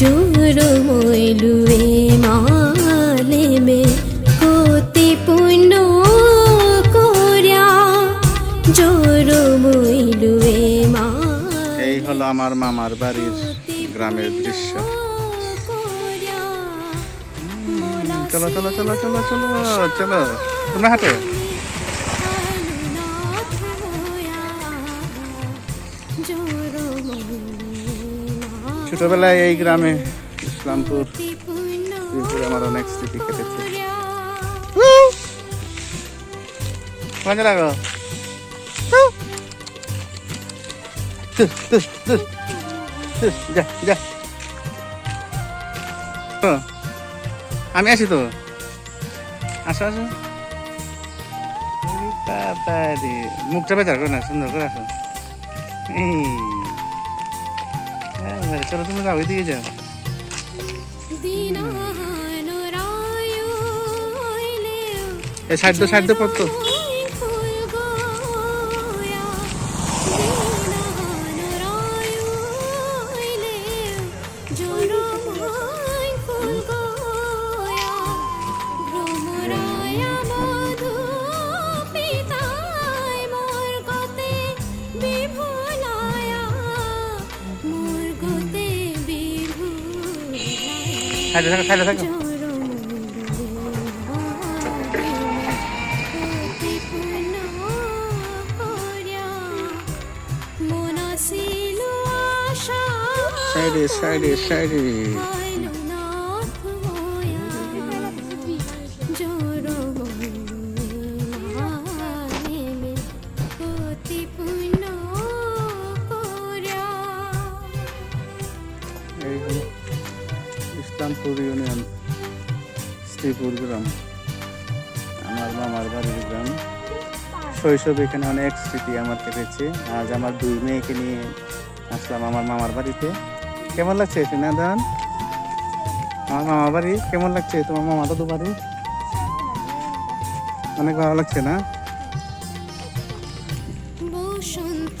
জোরমইলুৱে মালেমে কতি পুণ্য করিয়া। জোরমইলুৱে মা এই হলো আমার মামার বাড়ির গ্রামের দৃশ্য। চলো চলো চলো চলো চলো চলো। তোমরা হাঁটো। ছোটবেলায় এই গ্রামে ইসলামপুর আমার অনেক স্মৃতি কেটেছে। মজা লাগো? যা যা ও, আমি আছি তো। আসো আসো। মুখটা বেচার করে না সুন্দর করে আসো। এই। এবারে চলো তুমি যাও ওইদিকে যাও। এই সাইড দো সাইড দো পড়তো। সাইডে থাকো সাইডে থাকো। সাইডে সাইডে সাইডে। ইসলামপুর ইউনিয়ন, শ্রীপুর গ্রাম। আমার মামার বাড়ির গ্রাম। শৈশব এখানে অনেক স্মৃতি আমার কেটেছে। আজ আমার দুই মেয়েকে নিয়ে আসলাম আমার মামার বাড়িতে। কেমন লাগছে সিনাদান আমার মামার বাড়ি, কেমন লাগছে? তোমার মামা দাদু বাড়ি? অনেক ভালো লাগছে না? বসন্ত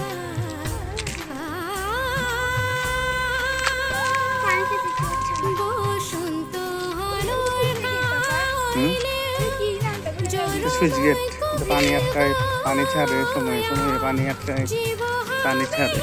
সুইচ গেট পানি আটকায় পানি ছাড়ে সময় সময়ে পানি আটকায় পানি ছাড়ে।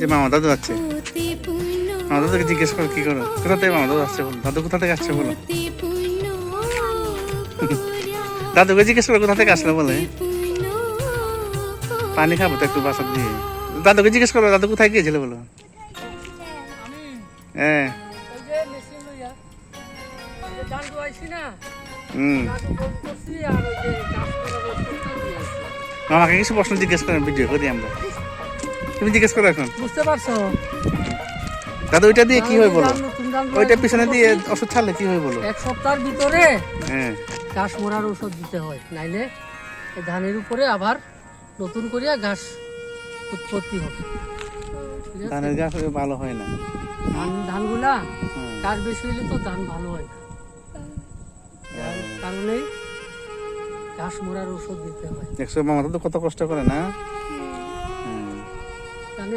যে মামা দাদু আছে। মামা দাদুকে জিজ্ঞেস করো কি করো? কোথা থেকে মামা দাদু আসছে বলো? দাদু কোথা থেকে আসছে বলো? দাদুকে জিজ্ঞেস করো কোথা থেকে আসলো বলে? পানি খাব তো একটু বাসা দিয়ে দাদুকে জিজ্ঞেস করো দাদু কোথায় গিয়েছিল বলো? হ্যাঁ। মামাকে কিছু প্রশ্ন জিজ্ঞেস করেন ভিডিও করি আমরা। তুমি জিজ্ঞেস করো এখন। বুঝতে পারছ? দাদু ওইটা দিয়ে কি হয় বলো? ওইটা পিছনে দিয়ে ওষুধ ছাড়লে কি হয় বলো? এক সপ্তাহের ভিতরে হ্যাঁ। ঘাস মরার ওষুধ দিতে হয়। নাইলে ধানের উপরে আবার নতুন করিয়া ঘাস উৎপত্তি হবে। ধানের গাছ ভালো হয় না। ধান ধানগুলা। গাছ বেশি হলে তো ধান ভালো হয় না। কারণেই ঘাস মরার ওষুধ দিতে হয়। দেখছ মামা তো কত কষ্ট করে না? এই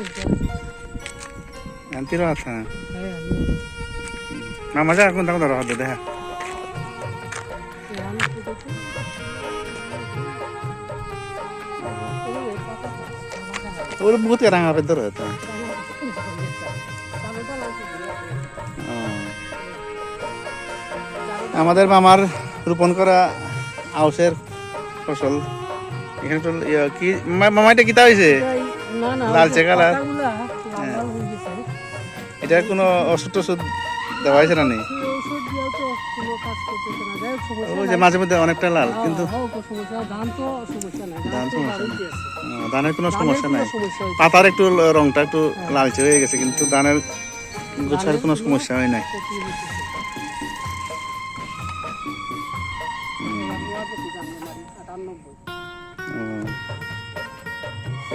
এই পাতা পাতা। Udah buat kerang apa itu rawat? তাহলে লাগছে আমাদের মামার রোপণ করা আউশের ফসল এখানে কি মা- মামা এটা কিতা হয়েছে লালচে কালার। হয়ে। এটা কোনো ওষুধ টষুধ দেওয়া হয়েছে না নেই? ওই যে মাঝে মধ্যে অনেকটা লাল হ্যাঁ, কিন্তু হ্যাঁ, কোনো সমস্যা নাই ধানের কোনো সমস্যা পাতার একটু রংটা একটু লালচে হয়ে গেছে কিন্তু ধানের গোছার কোনো সমস্যা হয় নাই।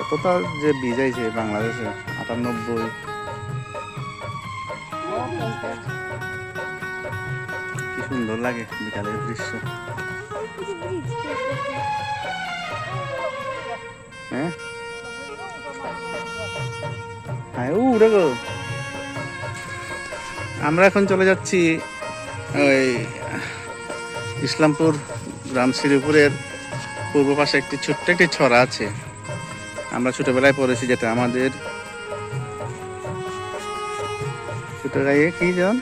ও, কতটা যে বীজ আইছে বাংলাদেশে আটানব্বই। কি সুন্দর লাগে বিকালের দৃশ্য। হ্যাঁ? হ্যাঁ ও দেখো আমরা এখন চলে যাচ্ছি ওই ইসলামপুর গ্রাম শ্রীপুরের পূর্ব পাশে একটি ছোট্ট একটি ছড়া আছে। আমরা ছোটবেলায় পড়েছি যেটা আমাদের। ছোট গায়ে কি জন?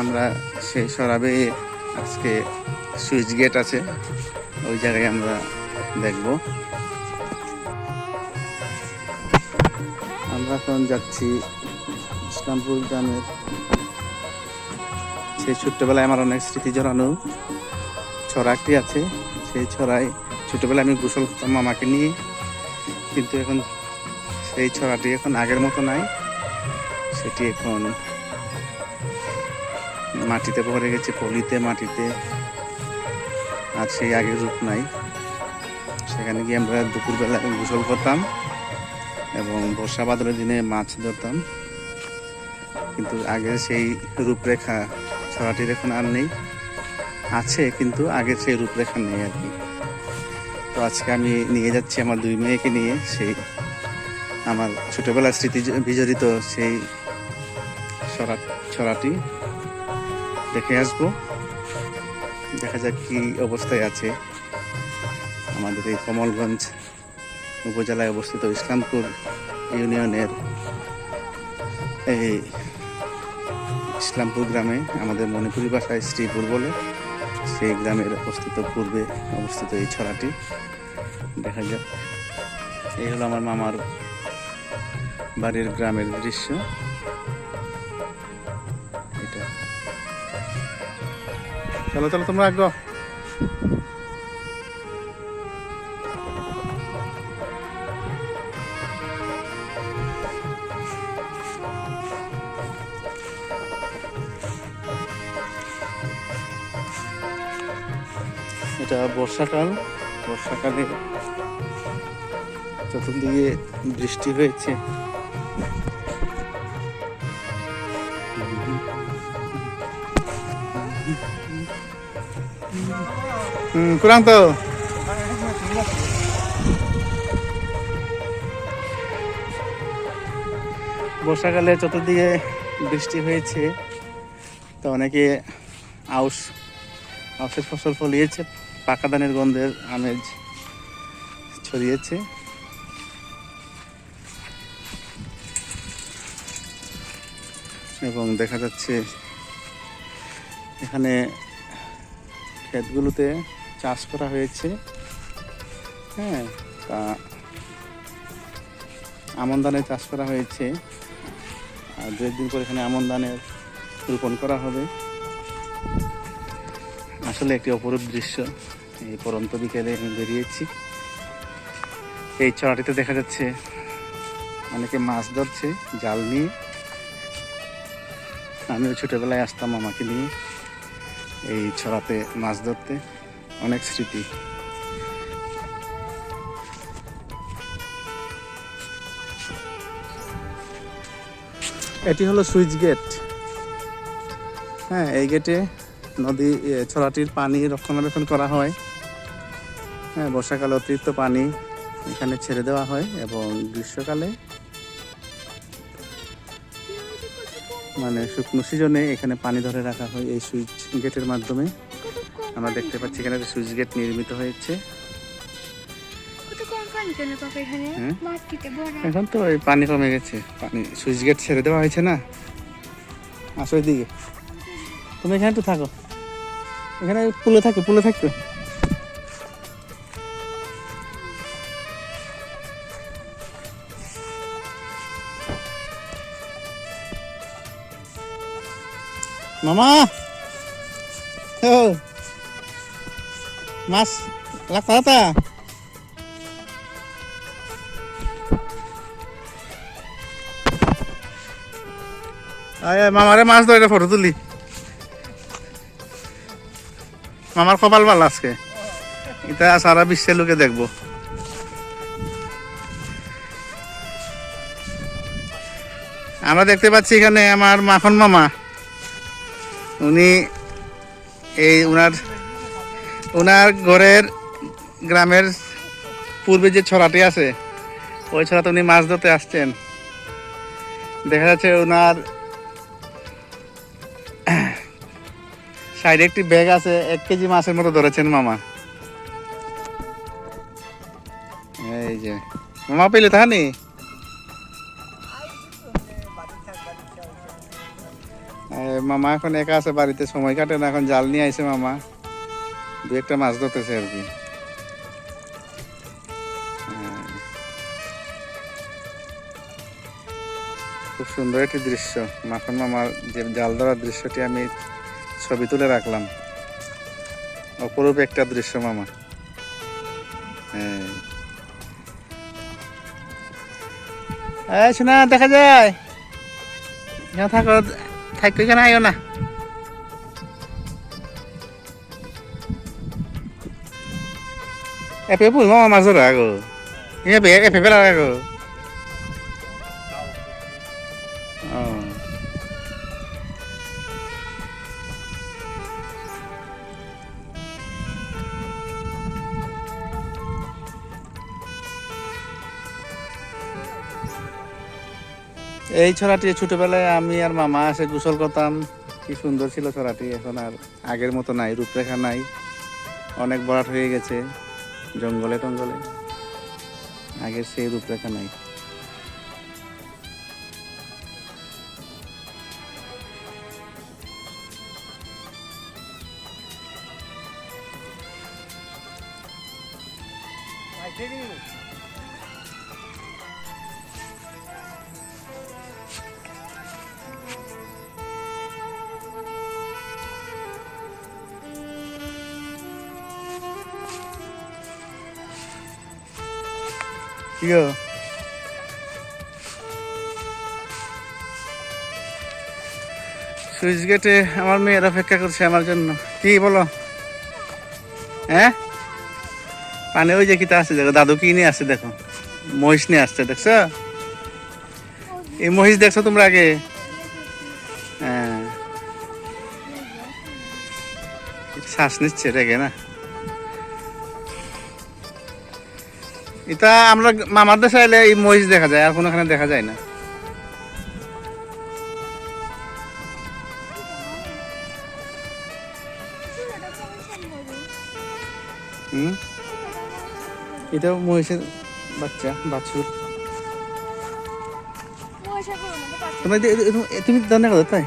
আমরা সেই সরাবে আজকে সুইচ গেট আছে, ওই জায়গায় আমরা দেখব। আমরা এখন যাচ্ছি ইসলামপুর গ্রামের সেই ছোট্টবেলায় আমার অনেক স্মৃতি জড়ানো। ছড়া একটি আছে, সেই ছড়ায় ছোটবেলায় আমি গোসল করতাম মামাকে নিয়ে। কিন্তু এখন সেই ছড়াটি এখন আগের মতো নাই। সেটি এখন মাটিতে ভরে গেছে, পলিতে, মাটিতে। আর সেই আগের রূপ নাই। সেখানে গিয়ে আমরা দুপুরবেলা গোসল করতাম এবং বর্ষা বাদলের দিনে মাছ ধরতাম। কিন্তু আগের সেই রূপরেখা ছড়াটির এখন আর নেই। আছে, কিন্তু আগের সেই রূপরেখা নেই আর কি। তো আজকে আমি নিয়ে যাচ্ছি আমার দুই মেয়েকে নিয়ে সেই আমার ছোটবেলার স্মৃতি বিজড়িত সেই ছড়া ছড়াটি। দেখে আসব। দেখা যাক কি অবস্থায় আছে আমাদের এই কমলগঞ্জ উপজেলায় অবস্থিত ইসলামপুর ইউনিয়নের এই ইসলামপুর গ্রামে, আমাদের মণিপুরি ভাষায় শ্রীপুর বলে সেই গ্রামের অবস্থিত পূর্বে অবস্থিত এই ছড়াটি। দেখা যাক। এই হলো আমার মামার বাড়ির গ্রামের দৃশ্য। এটা। চলো চলো, তোমরা আগ্রহ। এটা বর্ষাকাল। বর্ষাকালে চতুর্দিকে বৃষ্টি হয়েছে। হুম কুরাং তো বর্ষাকালে চতুর্দিকে বৃষ্টি হয়েছে। তো অনেকে আউশ, আউশের ফসল ফলিয়েছে। পাকা ধানের গন্ধের আমেজ ছড়িয়েছে। এবং দেখা যাচ্ছে এখানে ক্ষেতগুলোতে চাষ করা হয়েছে। হ্যাঁ তা আমন ধানের চাষ করা হয়েছে। আর দু একদিন পর এখানে আমন ধানের রোপণ করা হবে। আসলে একটি অপরূপ দৃশ্য। এই পরন্ত বিকেলে আমি বেরিয়েছি। এই ছড়াটিতে দেখা যাচ্ছে অনেকে মাছ ধরছে, জাল নিয়ে। আমিও ছোটবেলায় আসতাম আমাকে নিয়ে এই ছড়াতে মাছ ধরতে। অনেক স্মৃতি। এটি হলো সুইচ গেট। হ্যাঁ এই গেটে নদী ছড়াটির পানি রক্ষণাবেক্ষণ করা হয়। হ্যাঁ বর্ষাকালে অতিরিক্ত পানি এখানে ছেড়ে দেওয়া হয় এবং গ্রীষ্মকালে মানে শুকনো সিজনে এখানে পানি ধরে রাখা হয় এই সুইচ গেটের মাধ্যমে। আমরা দেখতে পাচ্ছি এখানে সুইচ গেট নির্মিত হয়েছে। পাপা এখানে তো এই পানি কমে গেছে। পানি, সুইচ গেট ছেড়ে দেওয়া হয়েছে না? আসো দিকে তুমি এখানে একটু থাকো। এখানে পুলে থাকো পুলে থাকো। মামা। মাছ লাগতা আয়, মামারে মাছ ধরে ফটো তুলি। মামার কপাল ভালো আজকে। এটা সারা বিশ্বের লোকে দেখব। আমরা দেখতে পাচ্ছি এখানে আমার মাখন মামা। উনি এই ওনার ওনার ঘরের গ্রামের পূর্বে যে ছড়াটি আছে, ওই ছড়াতে উনি মাছ ধরতে আসছেন। দেখা যাচ্ছে ওনার সাইডে একটি ব্যাগ আছে, এক কেজি মাছের মতো ধরেছেন মামা। এই যে, মামা পেলে তাহানি? মামা এখন একা আছে, বাড়িতে সময় কাটে না, এখন জাল নিয়ে আইছে মামা। দু একটা মাছ ধরতেছে আর কি। হ্যাঁ। খুব সুন্দর একটি দৃশ্য। মাখন মামার যে জাল ধরার দৃশ্যটি আমি ছবি তুলে রাখলাম। অপরূপ একটা দৃশ্য মামা। হ্যাঁ। শোনা, দেখা যায়। এখানে থাকো থাকো এখানে আইও না এপে পুল মামা মাছ ধরা আগো এপে এপে পেলা আগো ও এই ছড়াটি ছোটবেলায় আমি আর মামা এসে গোসল করতাম। কি সুন্দর ছিল ছড়াটি, এখন আর আগের মতো নাই, রূপরেখা নাই। অনেক বরাট হয়ে গেছে, জঙ্গলে টঙ্গলে। আগের সেই রূপরেখা নাই। কি গো? সুইচ গেটে আমার মেয়ের অপেক্ষা করছে আমার জন্য। কি বলো? হ্যাঁ? পানি ওই যে কিতা আছে দেখো, দাদু কি নিয়ে আসছে দেখো। মহিষ নিয়ে আসছে, দেখছ? এই মহিষ দেখছ তোমরা আগে? হ্যাঁ। শ্বাস নিচ্ছে রেগে না। এটা আমরা মামার দেশে এলে এই মহিষ দেখা যায়, আর কোনোখানে দেখা যায় না। হুম? এটাও মহিষের বাচ্চা, বাছুর। তুমি তুমি দান্না করো, তাই?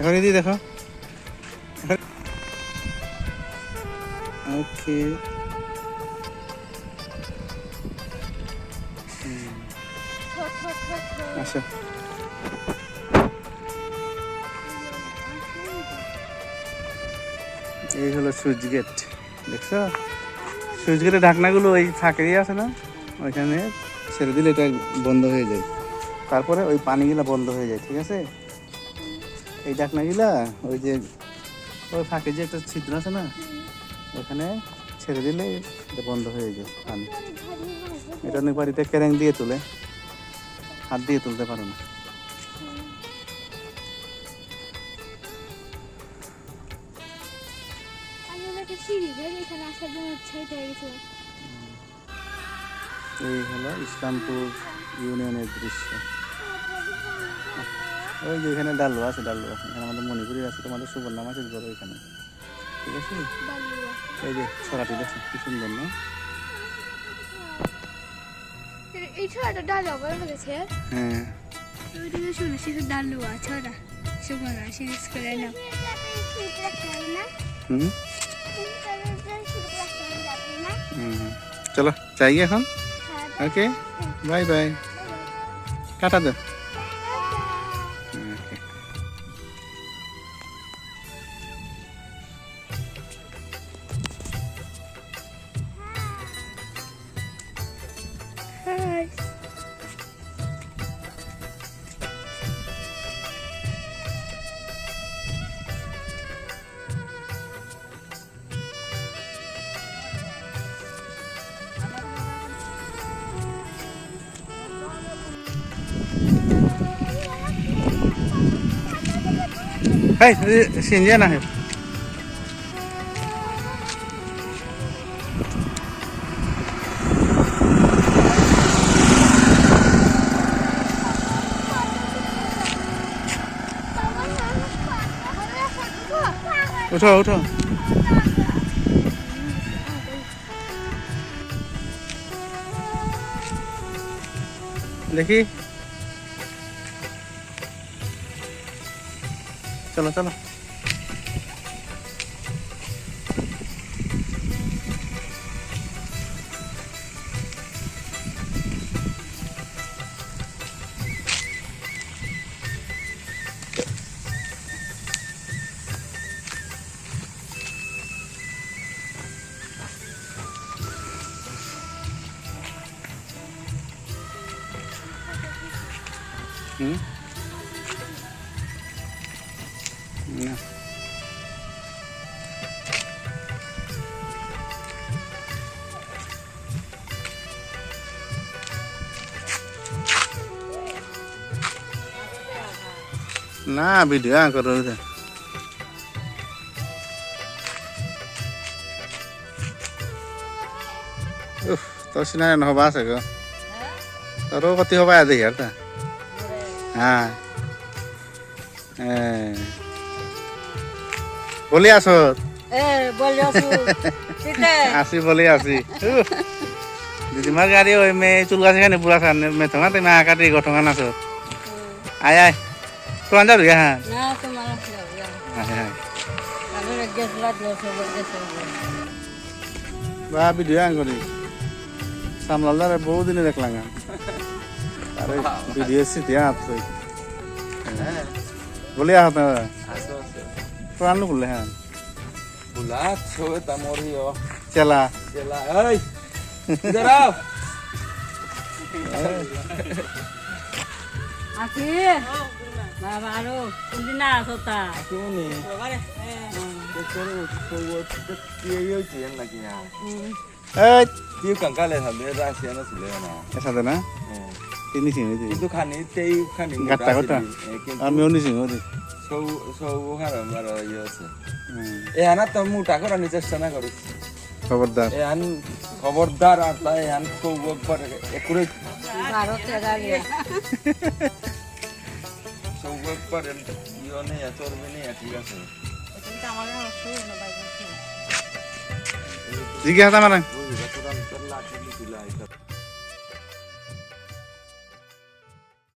এখন এদিকে দেখো। ওকে আসো। এই হলো সুইচ গেট, দেখছ? সুইচ গেটের ঢাকনাগুলো ওই ফাঁকেই আছে না? ওইখানে ছেড়ে দিলে এটা বন্ধ হয়ে যায়। তারপরে ওই পানিগুলা বন্ধ হয়ে যায়, ঠিক আছে? এই ঢাকনাগুলা ওই যে ওই ফাঁকে যে একটা ছিদ্র আছে না? এখানে ছেড়ে দিলে এটা বন্ধ হয়ে যায় পানি। এটা অনেক বাড়িতে ক্যারেং দিয়ে তুলে। হাত দিয়ে তুলতে পারো না। এই হলো ইসলামপুর ইউনিয়নের দৃশ্য। ওই যে এখানে ডালু আছে ডালু এখানে আমাদের মণিপুরি আছে তোমাদের সুবর্ণাম আছে ধরো এখানে। ঠিক আছে? এই যে ছড়াটি দেখো কি সুন্দর না? এই ছড়াটা ডালুয়া বলা গেছে হ্যাঁ। ওইদিকে শুনে ডালুয়া ছড়া করে হুম? চলো যাই এখন? Okay bye bye tata Hey, xin nhé này. উঠো উঠো দেখি চলো চলো হুম না ভিডিও করো তোর সিনা নহবা আছে গো। তোরও কতি হবা দেখি আর তা। হ্যাঁ হ্যাঁ বলি ঠিক আসি বলি আসি দিদিমার গাড়ি ওই মেয়ে চুল গাছ এখানে বুড়া খান মে তোমার তুমি আকাটি গঠন আছো আয় আয় হ্যাঁ আয় আমি গেছলা দিয়েছে গেছে। বা ভিডিও আং করি সামলালদার বহুদিনে দেখলাম গান আরে ভিডিও স্মৃতি হাত থই বলি আহ Aso, aso. প্রাণ বললে হ্যাঁ। Bulat, soy tamorio. চেলা। 바로 우리 나왔었다. 기분이. 그거를 그거 진짜 뛰어야지 옛날 그냥. 에 뛰어간 갈래 사람들 다 시간을 쓰려나. 사람들나? 예. 뛰니시는 거지. কিন্তু খানি তেই খানি গাটা গাটা আমি অনিছি ওরে সৌ সৌ খান আমার ইয়ে আছে এ আনা খবরদার আর তাই আন সৌ একবার একুরেট একবার ইয়ে নেই চলবে নেই ঠিক আছে। আমাদের জিজ্ঞাসা মানে